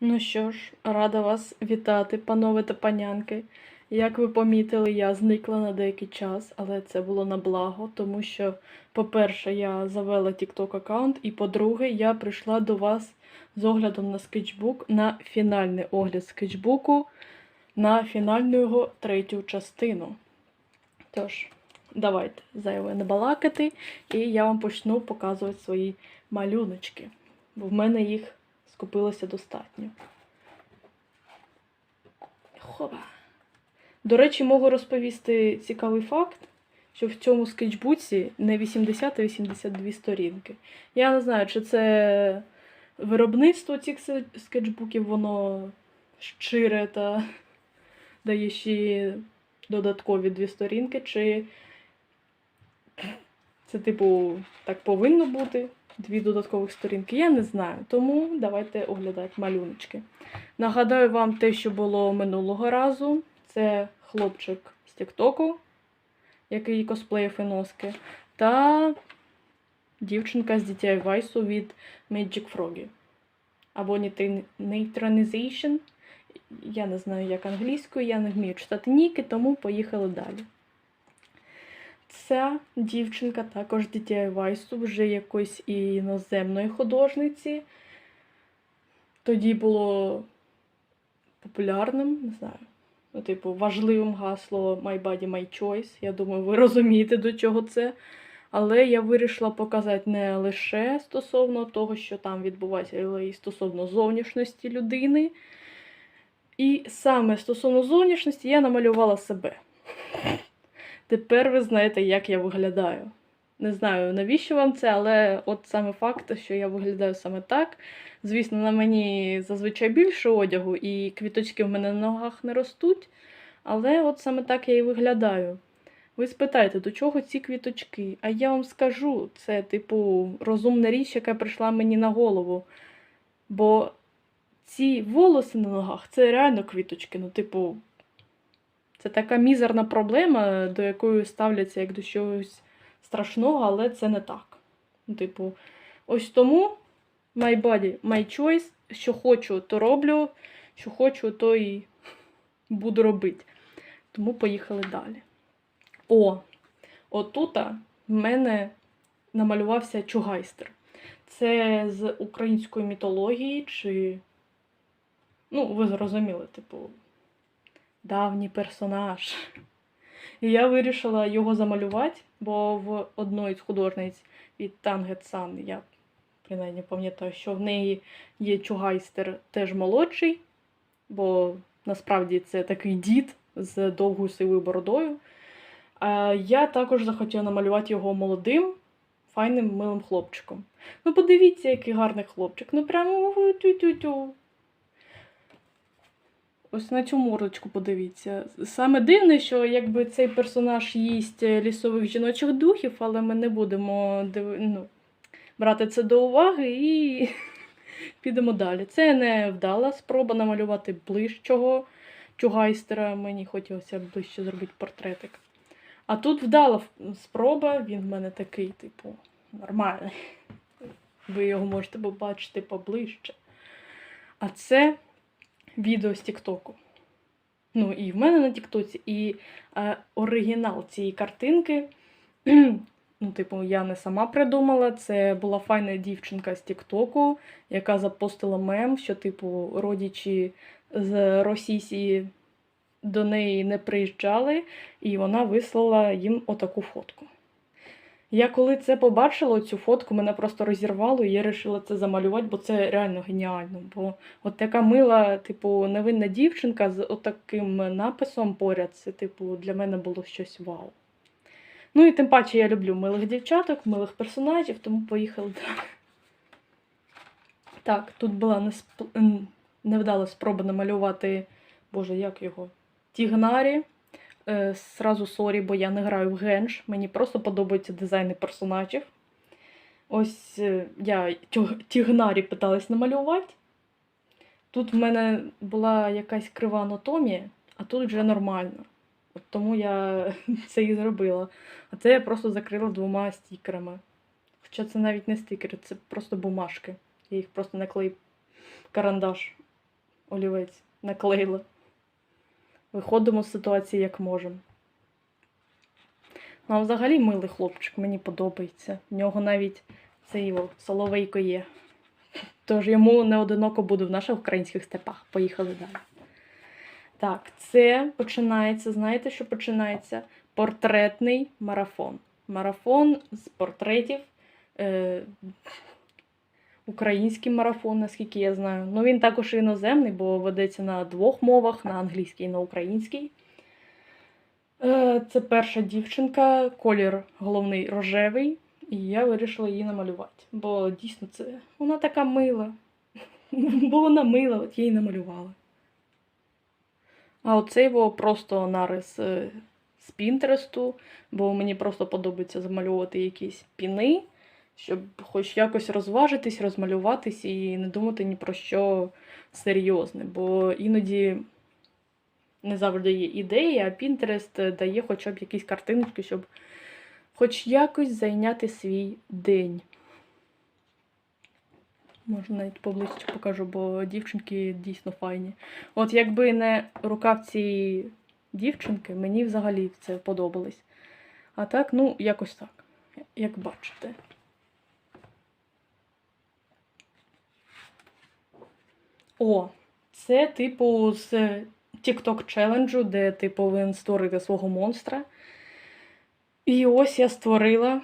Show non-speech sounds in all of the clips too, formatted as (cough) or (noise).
Ну що ж, рада вас вітати, панове та панянки. Як ви помітили, я зникла на деякий час, але це було на благо, тому що, по-перше, я завела TikTok аккаунт, і по-друге, я прийшла до вас з оглядом на скетчбук на фінальний огляд скетчбуку на фінальну його третю частину. Тож, давайте зайве не балакати, і я вам почну показувати свої малюночки, бо в мене їх скупилося достатньо. Хова. До речі, можу розповісти цікавий факт, що в цьому скетчбуці не 80, а 82 сторінки. Я не знаю, чи це виробництво цих скетчбуків, воно щире та дає ще додаткові дві сторінки, чи це, типу, так повинно бути. Дві додаткових сторінки, я не знаю. Тому давайте оглядати малюночки. Нагадаю вам те, що було минулого разу. Це хлопчик з Тіктоку, який косплеїв і носки, та дівчинка з DTI Vice від Magic Froggy. Або Neutron- Neutronization. Я не знаю, як англійською, я не вмію читати ніки, тому поїхали далі. Ця дівчинка також DTI Vice, вже якоїсь і іноземної художниці. Тоді було популярним, не знаю. Ну, типу, важливим гасло My Body, My Choice. Я думаю, ви розумієте, до чого це. Але я вирішила показати не лише стосовно того, що там відбувається, але й стосовно зовнішності людини. І саме стосовно зовнішності я намалювала себе. Тепер ви знаєте, як я виглядаю. Не знаю, навіщо вам це, але от саме факт, що я виглядаю саме так. Звісно, на мені зазвичай більше одягу, і квіточки в мене на ногах не ростуть. Але от саме так я і виглядаю. Ви спитаєте, до чого ці квіточки? А я вам скажу, це, типу, розумна річ, яка прийшла мені на голову. Бо ці волоси на ногах це реально квіточки. Ну, типу, це така мізерна проблема, до якої ставляться як до чогось страшного, але це не так. Типу, ось тому my body, my choice, що хочу, то роблю, що хочу, то і буду робити. Тому поїхали далі. О, отута в мене намалювався чугайстер. Це з української мітології, чи. Ну, ви зрозуміли, типу, давній персонаж. І я вирішила його замалювати, бо в одної з художниць від Тангет Сан, я принаймні пам'ятаю, що в неї є чугайстер теж молодший, бо насправді це такий дід з довгою сивою бородою. Я також захотіла намалювати його молодим, файним милим хлопчиком. Ну, подивіться, який гарний хлопчик. Ну, прямо тю-тю-тю. Ось на цю мордочку подивіться. Саме дивне, що якби цей персонаж їсть е, лісових жіночих духів, але ми не будемо диви... ну, брати це до уваги і (laughs) підемо далі. Це не вдала спроба намалювати ближчого чугайстера. Мені хотілося ближче зробити портретик. А тут вдала спроба, він в мене такий, типу, нормальний. (laughs) Ви його можете побачити поближче. А це відео з Тіктоку. Ну, і в мене на Тіктоці, і е, оригінал цієї картинки. (clears throat) ну, типу, я не сама придумала. Це була файна дівчинка з Тіктоку, яка запостила мем, що, типу, родичі з Росії до неї не приїжджали, і вона вислала їм отаку фотку. Я коли це побачила, цю фотку, мене просто розірвало, і я вирішила це замалювати, бо це реально геніально. Бо от така мила, типу, невинна дівчинка з отаким написом поряд, це, типу, для мене було щось вау. Ну і тим паче я люблю милих дівчаток, милих персонажів, тому поїхали далі. Так, тут була несп... невдала спроба намалювати, боже, як його? Тігнарі. Е, Сразу сорі, бо я не граю в генш. Мені просто подобаються дизайни персонажів. Ось е, я Тігнарі питалась намалювати. Тут в мене була якась крива анатомія, а тут вже нормально. От тому я (laughs) це і зробила. А це я просто закрила двома стікерами. Хоча це навіть не стікери, це просто бумажки. Я їх просто наклеїв карандаш олівець наклеїла. Виходимо з ситуації як можемо. Ну, а взагалі милий хлопчик, мені подобається. В нього навіть це його соловейко є. Тож йому не одиноко буде в наших українських степах. Поїхали далі. Так, це починається, знаєте, що починається? Портретний марафон. Марафон з портретів. Е, український марафон, наскільки я знаю. Ну, він також іноземний, бо ведеться на двох мовах: на англійській і на українській. Е, Це перша дівчинка, колір головний рожевий, і я вирішила її намалювати. Бо дійсно це вона така мила. (laughs) Бо вона мила, от я її намалювала. А оцей його просто нарис е, з Пінтересту, бо мені просто подобається замалювати якісь піни, щоб хоч якось розважитись, розмалюватись і не думати ні про що серйозне. Бо іноді не завжди є ідеї, а Pinterest дає хоча б якісь картинки, щоб хоч якось зайняти свій день. Можна навіть поближче покажу, бо дівчинки дійсно файні. От якби не рукав цієї дівчинки, мені взагалі це подобалось. А так, ну, якось так, як бачите. О, це типу з TikTok челенджу, де ти повинен створити свого монстра. І ось я створила.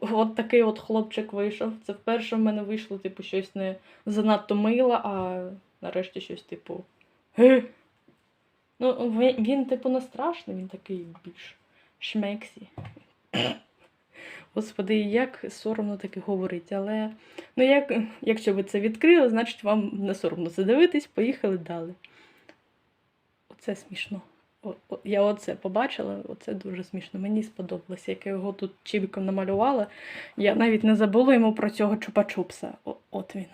От такий от хлопчик вийшов. Це вперше в мене вийшло, типу, щось не занадто мило, а нарешті щось, типу. Ге. Ну, він, типу, не страшний, він такий більш шмексі. Господи, як соромно таке говорить, але ну як, якщо ви це відкрили, значить вам не соромно це дивитись, поїхали далі. Оце смішно. О, о, я оце побачила, оце дуже смішно. Мені сподобалося, як я його тут чібіком намалювала. Я навіть не забула йому про цього чупа-чупса. От він.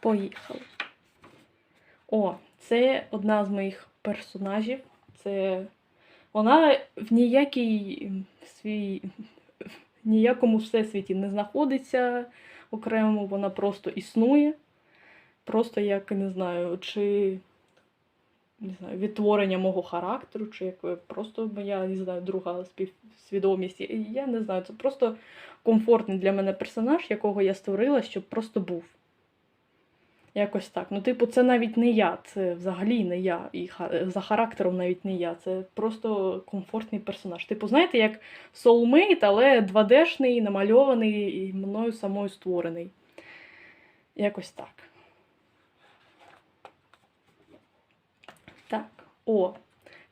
Поїхали. О, це одна з моїх персонажів. Це вона в ніякій свій в ніякому всесвіті не знаходиться окремо, вона просто існує. Просто як не знаю, чи не знаю, відтворення мого характеру, чи як е, просто моя не знаю, друга співсвідомість. Я не знаю, це просто комфортний для мене персонаж, якого я створила, щоб просто був. Якось так. Ну, типу, це навіть не я, це взагалі не я. І за характером навіть не я. Це просто комфортний персонаж. Типу, знаєте, як soulmate, але 2D-шний, намальований і мною самою створений. Якось так. Так, о,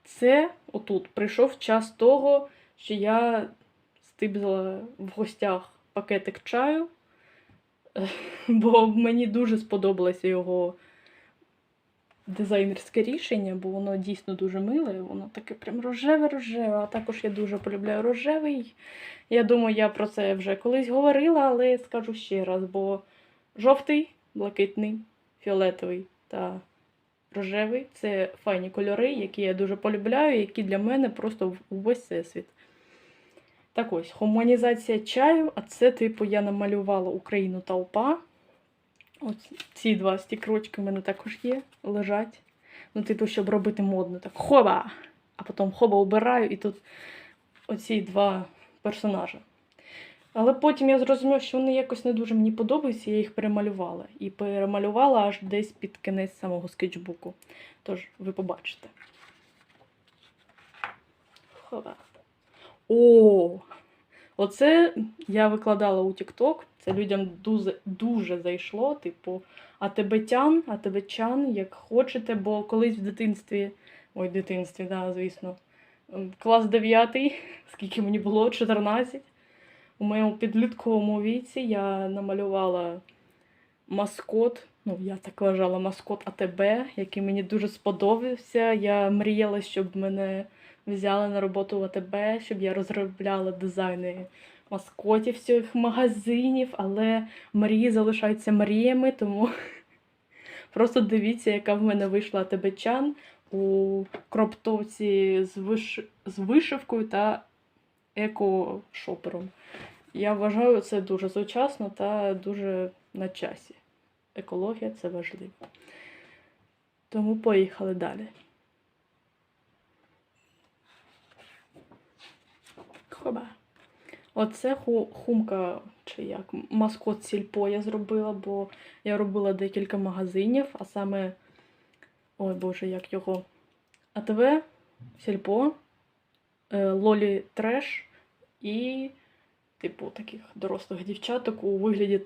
це отут прийшов час того, що я стибзала в гостях пакетик чаю, е, (laughs) бо мені дуже сподобалося його дизайнерське рішення, бо воно дійсно дуже миле, воно таке прям рожеве-рожеве, а також я дуже полюбляю рожевий. Я думаю, я про це вже колись говорила, але скажу ще раз, бо жовтий, блакитний, фіолетовий та рожевий це файні кольори, які я дуже полюбляю, які для мене просто увесь всесвіт. Так ось, гуманізація чаю, а це, типу, я намалювала Україну та УПА. Ось ці два стікрочки в мене також є, лежать. Ну, типу, щоб робити модно, так хоба! А потім хоба обираю, і тут оці два персонажі. Але потім я зрозуміла, що вони якось не дуже мені подобаються, я їх перемалювала. І перемалювала аж десь під кінець самого скетчбуку. Тож ви побачите. Хова. О! Оце я викладала у TikTok. Це людям дуже, дуже зайшло. Типу, а тебе тян, а тебе чан, як хочете, бо колись в дитинстві, ой, в дитинстві, да, звісно, клас 9, (laughs) скільки мені було, 14. У моєму підлітковому віці я намалювала маскот. Ну, я так вважала маскот АТБ, який мені дуже сподобався. Я мріяла, щоб мене взяли на роботу в АТБ, щоб я розробляла дизайни маскотів цих магазинів, але мрії залишаються мріями, тому (laughs) просто дивіться, яка в мене вийшла АТБ-чан у кроптовці з, виш... з вишивкою та еко-шопером. Я вважаю це дуже сучасно та дуже на часі. Екологія це важливо. Тому поїхали далі. Хоба. Оце ху- хумка, чи як маскот сільпо я зробила, бо я робила декілька магазинів, а саме. Ой Боже, як його. АТВ, сільпо, е, Лолі Треш і, типу, таких дорослих дівчаток у вигляді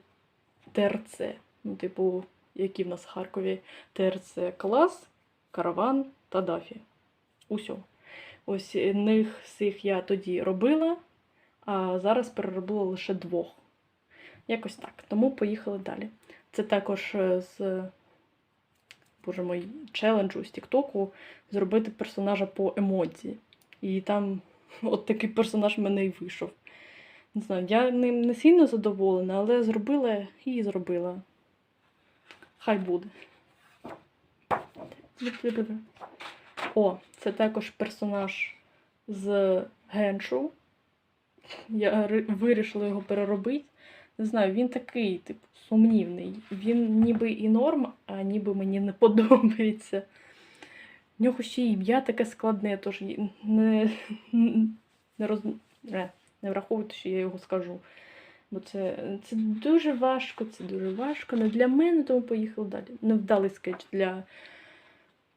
ТРЦ. Ну, типу, які в нас в Харкові ТРЦ клас, караван та дафі. Усьо. Ось е, них всіх я тоді робила, а зараз переробила лише двох. Якось так. Тому поїхали далі. Це також е, з, боже мой, челенджу з Тіктоку зробити персонажа по емодзі. І там (laughs) от такий персонаж в мене і вийшов. Не знаю, я ним не сильно задоволена, але зробила і зробила. Хай буде. О, це також персонаж з Геншу. Я вирішила його переробити. Не знаю, він такий, типу, сумнівний. Він ніби і норм, а ніби мені не (laughs) подобається. В нього ще ім'я таке складне, тож не, не, роз... не, не враховуйте, що я його скажу. Бо це, це дуже важко, це дуже важко. Не для мене, тому поїхали далі. Невдалий скетч для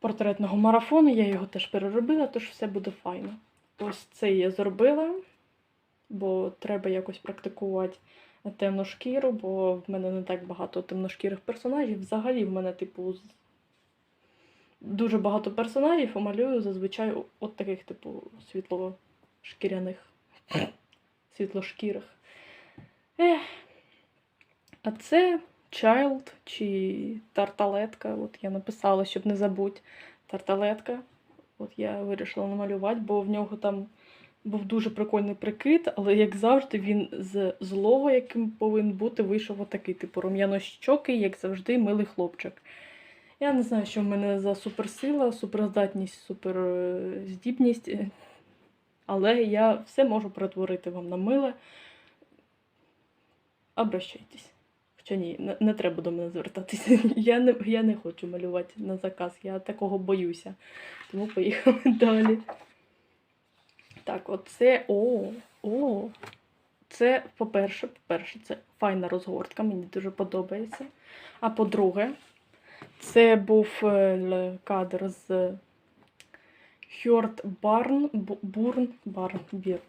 портретного марафону. Я його теж переробила, тож все буде файно. Ось це я зробила, бо треба якось практикувати темну шкіру, бо в мене не так багато темношкірих персонажів. Взагалі, в мене, типу, дуже багато персонажів, а малюю зазвичай от таких, типу, світлошкіряних, (coughs) світлошкірих. Ех. А це Child чи тарталетка. От я написала, щоб не забудь. Тарталетка. От я вирішила намалювати, бо в нього там був дуже прикольний прикид, але як завжди, він з злого, яким повинен бути, вийшов отакий, типу рум'яно-щокий, як завжди, милий хлопчик. Я не знаю, що в мене за суперсила, суперздатність, суперздібність, але я все можу перетворити вам на миле. Обращайтесь. Хоча ні, не, не треба до мене звертатися. (laughs) Я не, я не хочу малювати на заказ, я такого боюся. Тому поїхали (laughs) далі. Так, оце. О, о. Це, по-перше, по-перше, це файна розгортка, мені дуже подобається. А по-друге, це був е, кадр з Хьорт Барн, Бу- Бурн, Барн, Бір.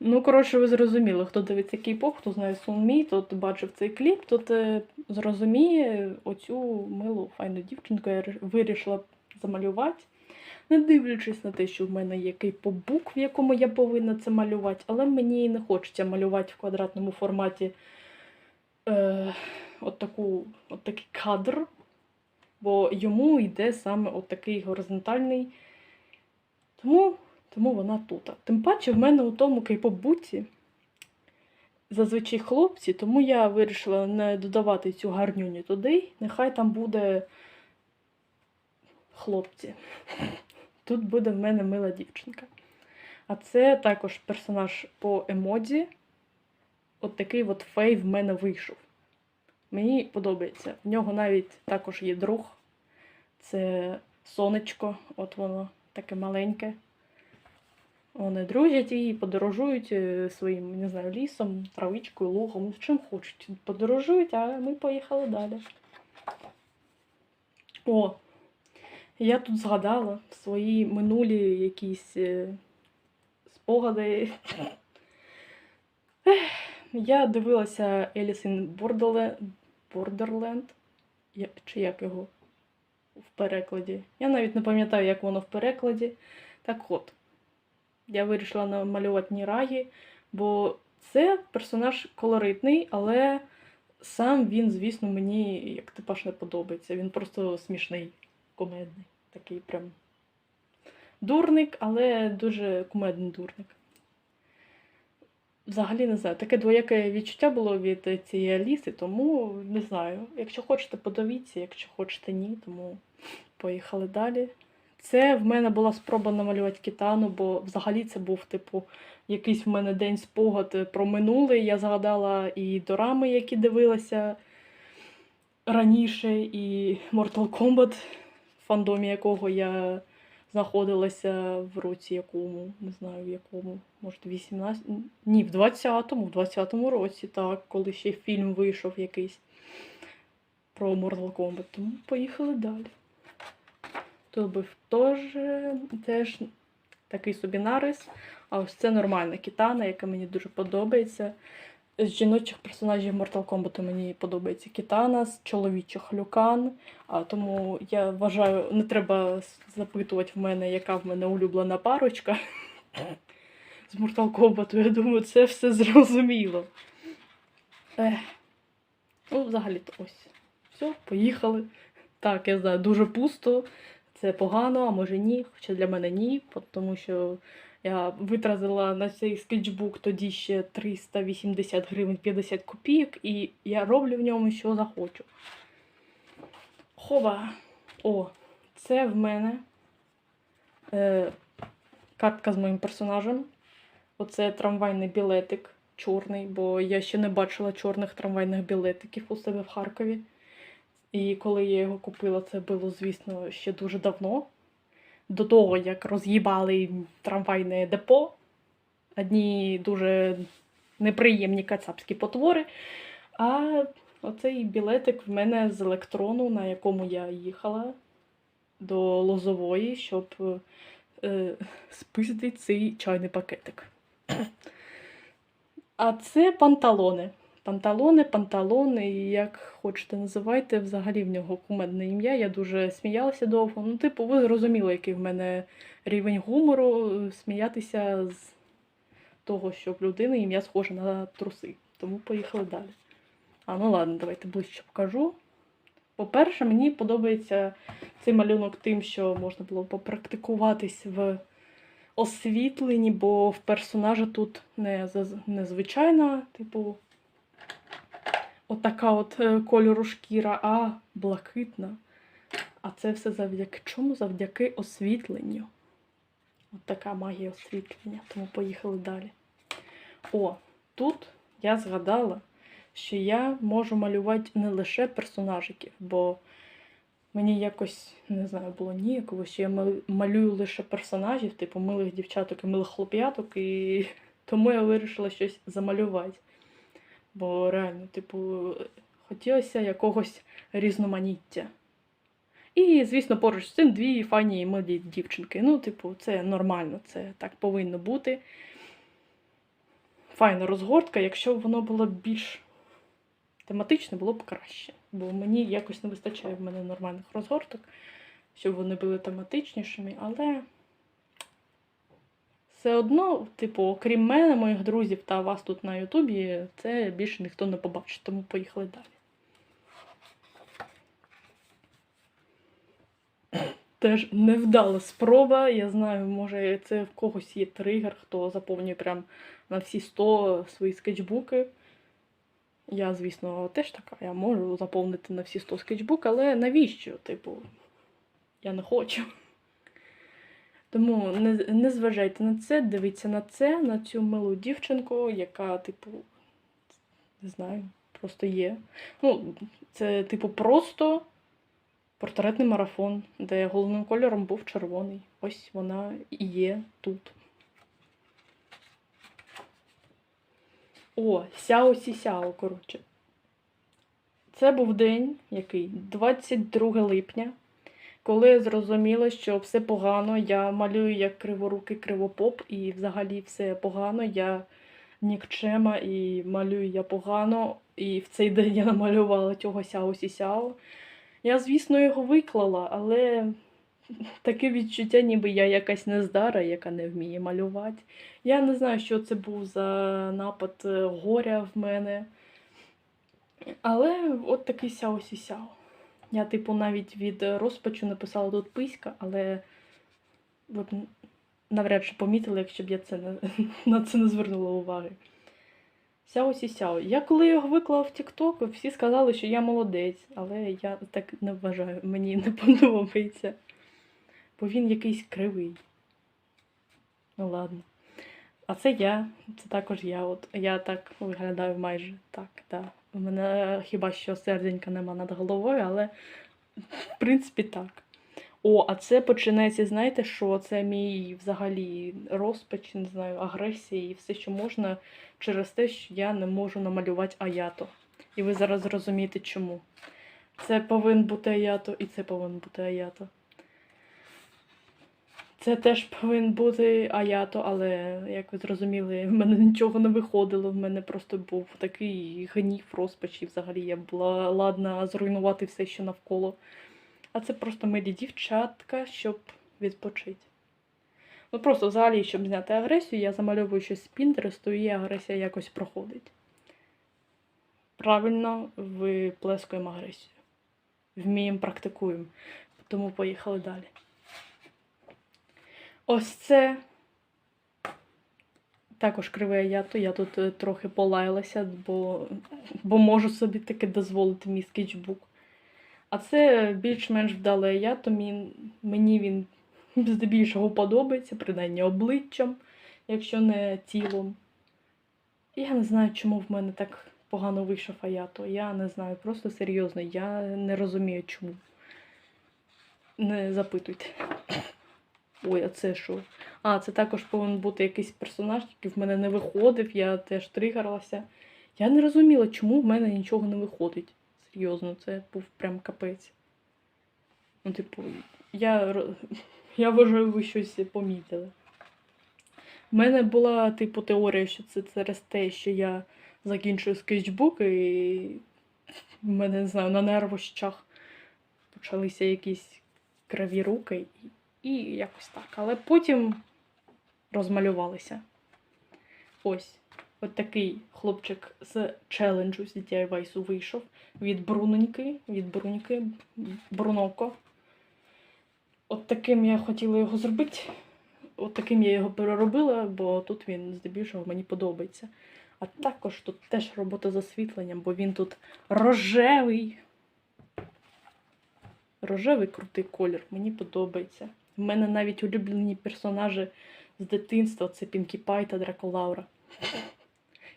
Ну, коротше, ви зрозуміли, хто дивиться кей-поп, хто знає Сунмі, тот бачив цей кліп, тот е, зрозуміє оцю милу файну дівчинку. Я вирішила замалювати. Не дивлячись на те, що в мене є кей-поп-бук, в якому я повинна це малювати, але мені не хочеться малювати в квадратному форматі е, от, таку, от такий кадр, бо йому йде саме от такий горизонтальний. Тому, тому вона тут. Тим паче в мене у тому кей-поп-буці зазвичай хлопці, тому я вирішила не додавати цю гарнюню туди. Нехай там буде хлопці. Тут буде в мене мила дівчинка. А це також персонаж по емоджі. От такий от фей в мене вийшов. Мені подобається. В нього навіть також є друг. Це сонечко, от воно таке маленьке. Вони дружать і подорожують е, своїм, не знаю, лісом, травичкою, лугом, чим хочуть. Подорожують, а ми поїхали далі. О, я тут згадала свої минулі якісь е, спогади. Я дивилася Borderland, я- чи як його в перекладі. Я навіть не пам'ятаю, як воно в перекладі. Так от, я вирішила намалювати Нірагі, бо це персонаж колоритний, але сам він, звісно, мені як типаж не подобається. Він просто смішний, комедний. Такий прям дурник, але дуже кумедний дурник. Взагалі не знаю, таке двояке відчуття було від цієї Аліси, тому не знаю. Якщо хочете, подивіться, якщо хочете ні, тому поїхали далі. Це в мене була спроба намалювати кітану, бо взагалі це був, типу, якийсь в мене день спогад про минуле. Я згадала і дорами, які дивилася раніше, і Mortal Kombat, в фандомі якого я знаходилася в році якому, не знаю в якому, може 18, ні, в 20-му, в 20-му році, так, коли ще фільм вийшов якийсь про Mortal Kombat. Тому поїхали далі. Тут був теж, теж такий собі нарис. А ось це нормальна кітана, яка мені дуже подобається. З жіночих персонажів Mortal Kombat мені подобається кітана, з чоловічих люкан. А тому я вважаю, не треба запитувати в мене, яка в мене улюблена парочка з Mortal Kombat. Я думаю, це все зрозуміло. Ех. Ну, взагалі-то ось. Все, поїхали. Так, я знаю, дуже пусто. Це погано, а може ні. Хоча для мене ні, тому що я витратила на цей скетчбук тоді ще 380 гривень 50 копійок, і я роблю в ньому, що захочу. Хова. О, це в мене е, картка з моїм персонажем. Оце трамвайний білетик чорний, бо я ще не бачила чорних трамвайних білетиків у себе в Харкові. І коли я його купила, це було, звісно, ще дуже давно. До того, як роз'їбали трамвайне депо. Одні дуже неприємні кацапські потвори. А оцей білетик в мене з електрону, на якому я їхала до Лозової, щоб е, спиздити цей чайний пакетик. (clears throat) А це панталони. Панталони, панталони, як хочете називайте, взагалі в нього кумедне ім'я. Я дуже сміялася довго. Ну, типу, ви зрозуміли, який в мене рівень гумору, сміятися з того, що в людини ім'я схоже на труси. Тому поїхали далі. А, ну ладно, давайте ближче покажу. По-перше, мені подобається цей малюнок тим, що можна було попрактикуватись в освітленні, бо в персонажа тут не, не звичайна, типу, отака от е, кольору шкіра, а блакитна. А це все завдяки чому? Завдяки освітленню. От така магія освітлення. Тому поїхали далі. О, тут я згадала, що я можу малювати не лише персонажиків, бо мені якось, не знаю, було ніяково, що я малюю лише персонажів, типу милих дівчаток і милих хлоп'яток, і (laughs) тому я вирішила щось замалювати. Бо реально, типу, хотілося якогось різноманіття. І, звісно, поруч з цим дві файні і милі дівчинки. Ну, типу, це нормально, це так повинно бути. Файна розгортка, якщо б воно було більш тематичне, було б краще. Бо мені якось не вистачає в мене нормальних розгорток, щоб вони були тематичнішими, але все одно, типу, окрім мене, моїх друзів та вас тут на Ютубі, це більше ніхто не побачить, тому поїхали далі. Теж невдала спроба. Я знаю, може, це в когось є тригер, хто заповнює прям на всі 100 свої скетчбуки. Я, звісно, теж така. Я можу заповнити на всі 100 скетчбук, але навіщо? Типу, я не хочу. Тому не, не зважайте на це, дивіться на це, на цю милу дівчинку, яка, типу, не знаю, просто є. Ну, це, типу, просто портретний марафон, де головним кольором був червоний. Ось вона і є тут. О, Сяо Сі Сяо, коротше. Це був день, який 22 липня, коли я зрозуміла, що все погано, я малюю як криворукий кривопоп, і взагалі все погано. Я нікчема і малюю я погано. І в цей день я намалювала цього Сяо Сі Сяо. Я, звісно, його виклала, але таке відчуття, ніби я якась нездара, яка не вміє малювати. Я не знаю, що це був за напад е, горя в мене. Але от такий сяо сі сяо. Я, типу, навіть від розпачу написала тут писька, але ви б навряд чи помітили, якщо б я це не, (laughs) на це не звернула уваги. Сяо сі сяо. Я коли його виклала в TikTok, всі сказали, що я молодець, але я так не вважаю, мені не (laughs) подобається. бо він якийсь кривий. Ну ладно. А це я, це також я. От я так виглядаю майже так, так. У мене хіба що серденька нема над головою, але в принципі так. О, а це починається, знаєте, що це мій взагалі розпач, не знаю, агресія і все, що можна через те, що я не можу намалювати аято. І ви зараз зрозумієте чому. Це повинен бути аято, і це повинен бути аято. Це теж повинен бути аято, але, як ви зрозуміли, в мене нічого не виходило. В мене просто був такий гнів, розпач, і взагалі я була ладна зруйнувати все, що навколо. А це просто милі дівчатка, щоб відпочити. Ну просто взагалі, щоб зняти агресію, я замальовую щось з Пінтересту, і агресія якось проходить. Правильно виплескуємо агресію. Вміємо, практикуємо. Тому поїхали далі. Ось це також криве ято. Я тут е, трохи полаялася, бо, бо можу собі таки дозволити мій скетчбук. А це більш-менш вдале. Мені, мені він здебільшого подобається, принаймні обличчям, якщо не тілом. Я не знаю, чому в мене так погано вийшов аято. Я не знаю, просто серйозно, я не розумію чому. Не запитуйте. Ой, а це що? А, це також повинен бути якийсь персонаж, який в мене не виходив, я теж тригерилася. Я не розуміла, чому в мене нічого не виходить. Серйозно, це був прям капець. Ну, типу, я, (laughs) я вважаю, ви щось помітили. У мене була, типу, теорія, що це через те, що я закінчую скетчбук, і (laughs) в мене, не знаю, на нервощах почалися якісь криві руки. І якось так. Але потім розмалювалися. Ось. От такий хлопчик з челенджу з DIY вийшов від Бруноньки, від Бруньки, Бруноко. От таким я хотіла його зробити. От таким я його переробила, бо тут він здебільшого мені подобається. А також тут теж робота з освітленням, бо він тут рожевий. Рожевий крутий колір, мені подобається. У мене навіть улюблені персонажі з дитинства це Пінкі Пай та Драколаура.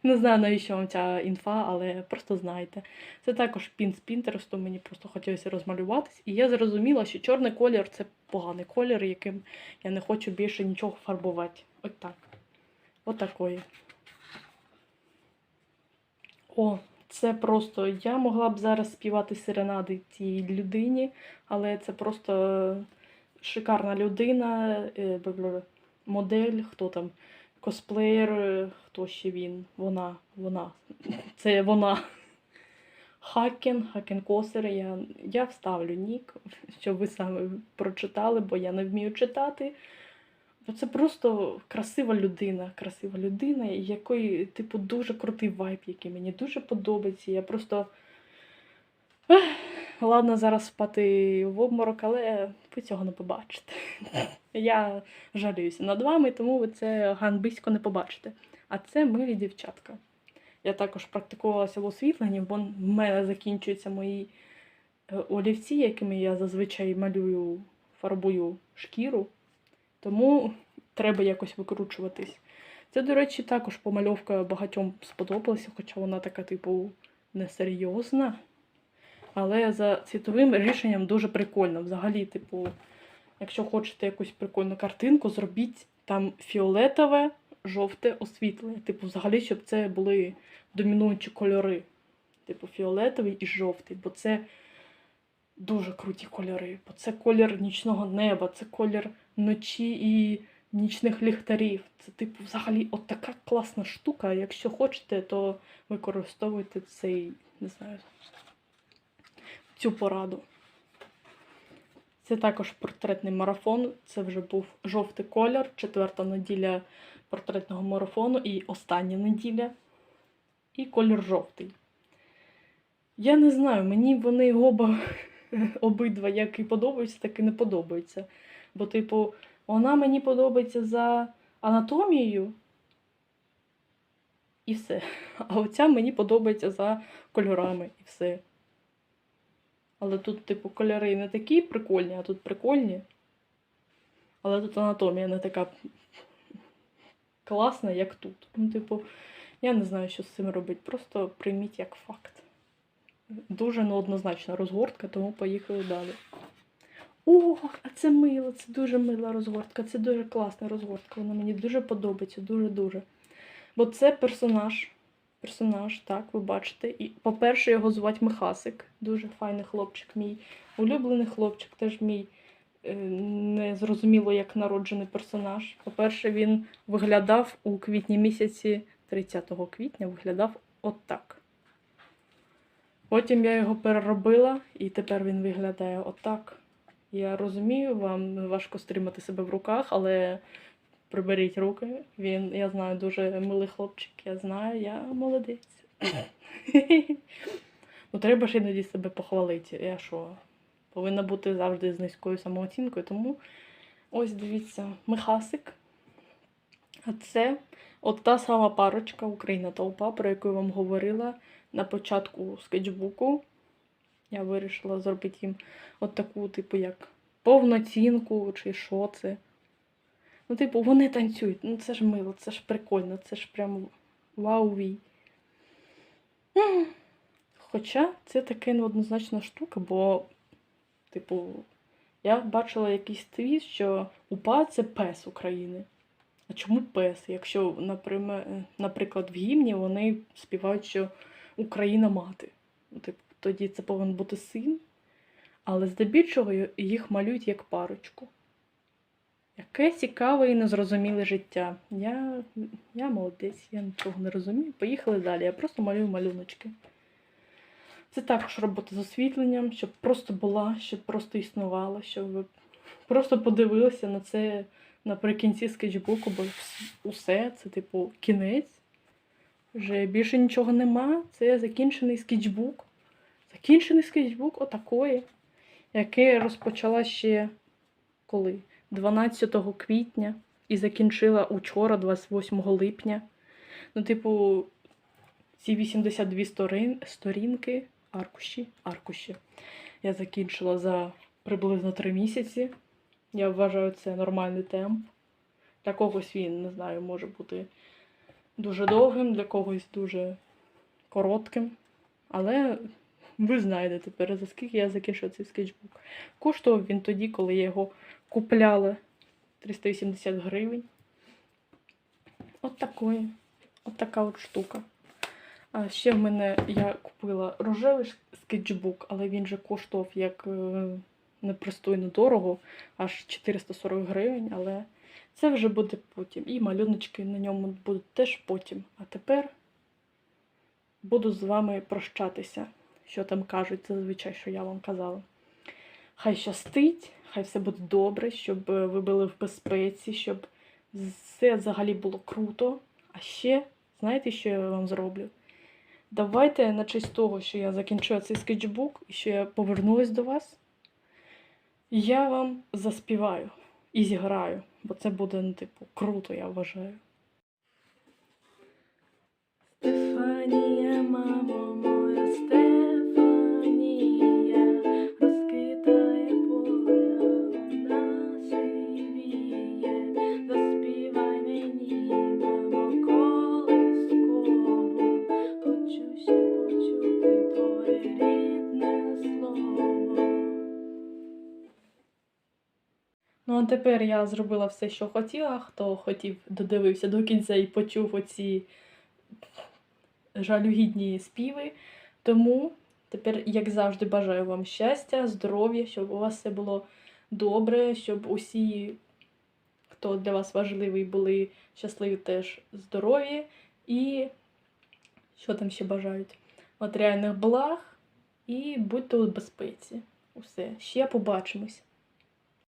Не знаю, навіщо вам ця інфа, але просто знайте. Це також пін з Пінтересту, мені просто хотілося розмалюватись. І я зрозуміла, що чорний колір це поганий колір, яким я не хочу більше нічого фарбувати. Ось так. От такої. О, це просто. Я могла б зараз співати серенади цій людині, але це просто шикарна людина, е, модель, хто там, косплеєр, е, хто ще він, вона, вона. (laughs) Це вона. Хакен, Хакен Косер. Я, я вставлю нік, (laughs) щоб ви саме прочитали, бо я не вмію читати. Бо це просто красива людина, красива людина, якої, типу, дуже крутий вайб, який мені дуже подобається. Я просто. Ладно, зараз спати в обморок, але ви цього не побачите. (laughs) Я жалююся над вами, тому ви це ганбисько не побачите. А це милі дівчатка. Я також практикувалася в освітленні, бо в мене закінчуються мої е, олівці, якими я зазвичай малюю, фарбую шкіру. Тому треба якось викручуватись. Це, до речі, також помальовка багатьом сподобалася, хоча вона така, типу, несерйозна. Але за цвітовим рішенням дуже прикольно. Взагалі, типу, якщо хочете якусь прикольну картинку, зробіть там фіолетове, жовте освітлення. Типу, взагалі, щоб це були домінуючі кольори. Типу, фіолетовий і жовтий, бо це дуже круті кольори. Бо це колір нічного неба, це колір ночі і нічних ліхтарів. Це, типу, взагалі от така класна штука. Якщо хочете, то використовуйте цей, не знаю, цю пораду. Це також портретний марафон. Це вже був жовтий колір, четверта неділя портретного марафону і остання неділя. І колір жовтий. Я не знаю, мені вони оба (laughs) обидва як і подобаються, так і не подобаються. Бо, типу, вона мені подобається за анатомією. І все. (laughs) А оця мені подобається за кольорами і все. Але тут, типу, кольори не такі прикольні, а тут прикольні. Але тут анатомія не така класна, як тут. Ну, типу, я не знаю, що з цим робити. Просто прийміть як факт. Дуже неоднозначна розгортка, тому поїхали далі. О, а це мило, це дуже мила розгортка, це дуже класна розгортка. Вона мені дуже подобається, дуже-дуже. Бо це персонаж. Персонаж, так, ви бачите. І, по-перше, його звати Михасик. Дуже файний хлопчик, мій улюблений хлопчик, теж мій е, незрозуміло як народжений персонаж. По-перше, він виглядав у квітні місяці, 30 квітня, виглядав отак. Потім я його переробила, і тепер він виглядає отак. Я розумію, вам важко стримати себе в руках, але приберіть руки. Він, я знаю, дуже милий хлопчик, я знаю, я молодець. (laughs) ну, треба ж іноді себе похвалити. Я що? Повинна бути завжди з низькою самооцінкою. Тому ось дивіться, Михасик. А це от та сама парочка Україна толпа, про яку я вам говорила на початку скетчбуку. Я вирішила зробити їм от таку, типу, як повноцінку, чи що це. Ну, типу, вони танцюють. Ну, це ж мило, це ж прикольно, це ж прям вау-вій. Хоча це таке неоднозначна штука, бо, типу, я бачила якийсь твіт, що УПА це пес України. А чому пес? Якщо, наприклад, в гімні вони співають, що Україна мати. Ну, типу, тоді це повинен бути син, але здебільшого їх малюють як парочку. Яке цікаве і незрозуміле життя. Я, я молодець, я нічого не розумію. Поїхали далі. Я просто малюю малюночки. Це також робота з освітленням, щоб просто була, щоб просто існувала, щоб ви просто подивилися на це наприкінці скетчбуку, бо усе це, типу, кінець. Вже більше нічого нема. Це закінчений скетчбук. Закінчений скетчбук отакої, який розпочала ще коли? 12 квітня і закінчила учора, 28 липня. Ну, типу, ці 82 сторін, сторінки, аркуші, аркуші. Я закінчила за приблизно 3 місяці. Я вважаю, це нормальний темп. Для когось він, не знаю, може бути дуже довгим, для когось дуже коротким. Але ви знаєте тепер, за скільки я закінчила цей скетчбук. Коштував він тоді, коли я його купляла 380 гривень. От такої. От така от штука. А ще в мене я купила рожевий скетчбук, але він же коштував як е, непристойно дорого, аж 440 гривень, але це вже буде потім. І малюночки на ньому будуть теж потім. А тепер буду з вами прощатися, що там кажуть зазвичай, що я вам казала. Хай щастить, хай все буде добре, щоб е, ви були в безпеці, щоб все взагалі було круто. А ще, знаєте, що я вам зроблю? Давайте на честь того, що я закінчила цей скетчбук і що я повернулась до вас, я вам заспіваю і зіграю, бо це буде, ну, типу, круто, я вважаю. Стефанія, мамо тепер я зробила все, що хотіла. Хто хотів, додивився до кінця і почув оці жалюгідні співи. Тому тепер, як завжди, бажаю вам щастя, здоров'я, щоб у вас все було добре, щоб усі, хто для вас важливий, були щасливі теж здорові. І що там ще бажають? Матеріальних благ і будьте у безпеці. Усе. Ще побачимось.